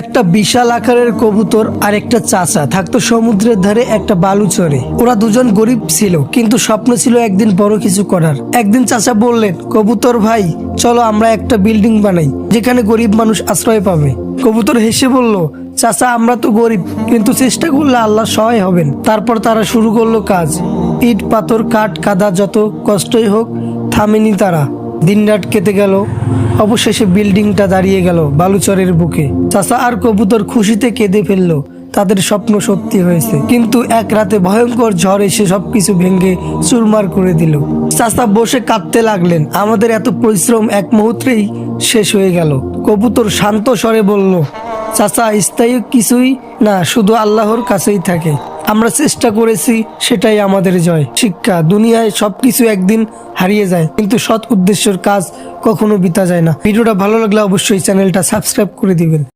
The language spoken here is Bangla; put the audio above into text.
একটা বিশাল আকারের কবুতর আর একটা চাচা। থাকতো সমুদ্রের ধারে একটা বালু চরে। ওরা দুজন গরিব ছিল, কিন্তু স্বপ্ন ছিল একদিন বড় কিছু করার। একদিন চাচা বললেন, কবুতর ভাই, চলো আমরা একটা বিল্ডিং বানাই, যেখানে গরিব মানুষ আশ্রয় পাবে। কবুতর হেসে বলল, চাচা, আমরা তো গরিব, কিন্তু চেষ্টা করলে আল্লাহ সহায় হবেন। তারপর তারা শুরু করল কাজ। ইট, পাথর, কাঠ, কাদা, যত কষ্টই হোক, থামেনি তারা। দিনরাত কেটে গেল। অবশেষে বিল্ডিংটা দাঁড়িয়ে গেল বালুচরের বুকে। চাচা আর কবুতর খুশিতে কেঁদে ফেলল, তাদের স্বপ্ন সত্যি হয়েছে। কিন্তু এক রাতে ভয়ঙ্কর ঝড় এসে সবকিছু ভেঙে চুরমার করে দিল। চাচা বসে কাঁদতে লাগলেন। আমাদের এত পরিশ্রম এক মুহূর্তেই শেষ হয়ে গেল। কবুতর শান্ত স্বরে বলল, চাচা, স্থায়ী কিছুই না, শুধু আল্লাহর কাছেই থাকে। আমরা চেষ্টা করেছি, সেটাই আমাদের জয়। শিক্ষা, দুনিয়ায় সবকিছু একদিন হারিয়ে যায়, কিন্তু সৎ উদ্দেশ্যের কাজ কখনো বিতা যায় না। ভিডিওটা ভালো লাগলে অবশ্যই চ্যানেলটা সাবস্ক্রাইব করে দিবেন।